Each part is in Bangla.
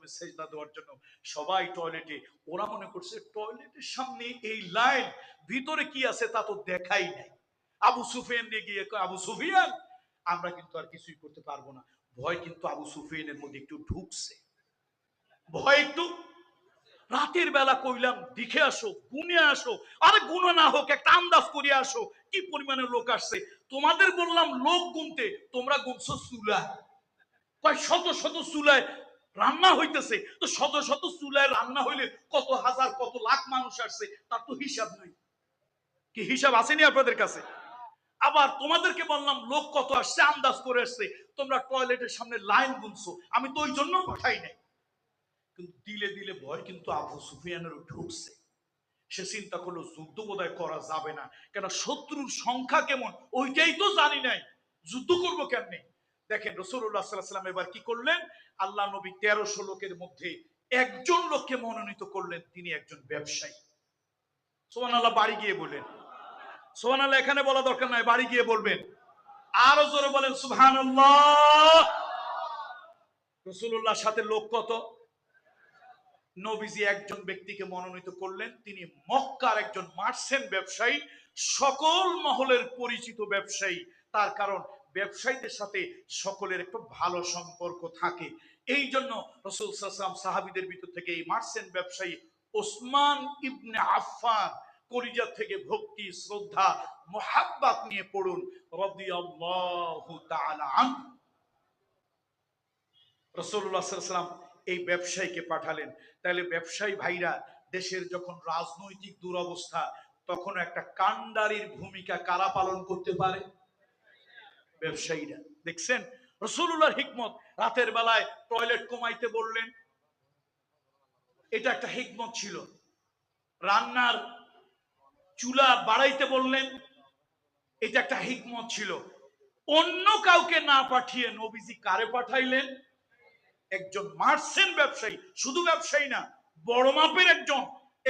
মাধ্যমে সেজদা দেওয়ার জন্য সবাই টয়লেটে ওরা মনে করছে টয়লেটের সামনে এই লাইন ভিতরে কি আছে তা তো দেখাই নাই। আবু সুফিয়ান গিয়ে আবু সুফিয়ান! আমরা কিন্তু আর কিছুই করতে পারব না। ভয় কিন্তু আবু সুফিয়ানের মধ্যে একটু ঢুকছে। ভয় একটু। রাতের বেলা কইলাম, দেখে আসো, গুনে আসো। আরে গুণা না হোক, একটা আন্দাজ করে আসো, কি পরিমাণে লোক আসছে? তোমাদের বললাম, লোক গুনতে, তোমরা গুনছো চুলা কয়, শত শত চুলায় রান্না হইতেছে, তো শত শত চুলায় রান্না হইলে কত হাজার, কত লাখ মানুষ আসছে, তার তো হিসাব নাই। কি হিসাব আসেনি আপনাদের কাছে? আবার তোমাদেরকে বললাম, লোক কত আসছে, আন্দাজ করে আসছে, তোমরা টয়লেটের সামনে লাইন গুনছো, আমি তো ওই জন্য পাঠাই নাই। কিন্তু দিলে দিলে ভয় কিন্তু আবু সুফিয়ানের ঢুকছে। সে চিন্তা করল, যুদ্ধ বোধহয় করা যাবে না কেন শত্রুর সংখ্যা কেমন, ওইটাই তো জানি নাই। যুদ্ধ করব কেমনে? দেখেন রসুল্লাহ এবার কি করলেন? আল্লাহ নবী তেরোশো লোকের মধ্যে একজন লোককে মনোনীত করলেন, তিনি একজন ব্যবসায়ী। সোহান আল্লাহ বাড়ি গিয়ে বললেন। সোহান আল্লাহ এখানে বলা দরকার নাই, বাড়ি গিয়ে বলবেন। আরও জোরে বলেন সুহান রসুল্লাহর সাথে লোক কত? নবীজি একজন ব্যক্তিকে মনোনীত করলেন, তিনি মক্কার একজন মার্সেন্ট ব্যবসায়ী, সকল মহলের পরিচিত ব্যবসায়ী। তার কারণ, ব্যবসায়ীদের সাথে সকলের একটা ভালো সম্পর্ক থাকে। এই জন্য রসুল সাল্লাম সাহাবিদের ভিতর থেকে এই মার্সেন্ট ব্যবসায়ী ওসমান ইবনে আফফান কলিজা থেকে ভক্তি, শ্রদ্ধা, মোহাব্বাত নিয়ে পড়ুন তাআলা আনহু। রসুল্লাহ সাল্লাম এই ব্যবসায়ীকে পাঠালেন। তাহলে ব্যবসায়ী ভাইরা, দেশের যখন রাজনৈতিক দুরবস্থা, তখন একটা কান্ডারির ভূমিকা কারা পালন করতে পারে? ব্যবসায়ীরা। দেখছেন? রসুল্লাহর হিকমত। রাতের বেলায় টয়লেট কমাইতে বললেন। এটা একটা হিকমত ছিল। রান্নার চুলা বাড়াইতে বললেন। এটা একটা হিকমত ছিল। অন্য কাউকে না পাঠিয়ে নবীজি কারে পাঠাইলেন? একজন মার্সেন্ট ব্যবসায়ী, শুধু ব্যবসায়ী না, বড় মাপের একজন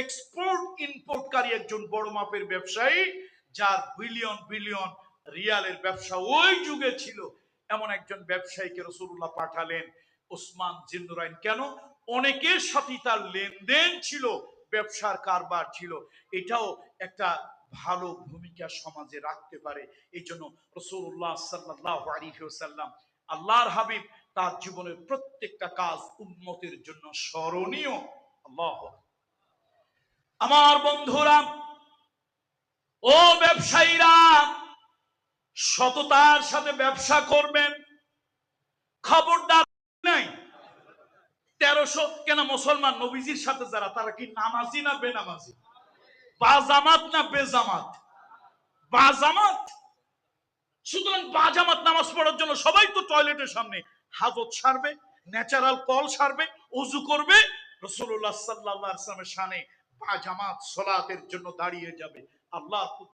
এক্সপোর্ট ইম্পোর্টকারী একজন বড় মাপের ব্যবসায়ী, যার বিলিয়ন বিলিয়ন রিয়ালের ব্যবসা ওই যুগে ছিল। এমন একজন ব্যবসায়ীকে রসুল্লাহ পাঠালেন ওসমান জিন্নুরাইন কেন? অনেকের সাথে তার লেনদেন ছিল, ব্যবসার কারবার ছিল। এটাও একটা ভালো ভূমিকা সমাজে রাখতে পারে। এই জন্য রসুল্লাহ সাল্লাহ আলিহাল্লাম আল্লাহর হাবিব তার জীবনের প্রত্যেকটা কাজ উন্নতির জন্য স্মরণীয়। আমার বন্ধুরা, ও ব্যবসায়ীরা, সততার সাথে ব্যবসা করবেন। খবরদার নাই। তেরোশো, কেন মুসলমান নবীজির সাথে যারা, তারা কি নামাজি না বেনামাজি? বাজামাত না বেজামাত? বাজামাত? সুতরাং বাজামাত নামাজ পড়ার জন্য সবাই তো টয়লেটের সামনে। হাজত সারবে ন্যাচারাল কল সারবে, উজু করবে রসুল্লাহ সাল্লাহ সামনে বাজামাত সলাতের জন্য দাঁড়িয়ে যাবে। আল্লাহ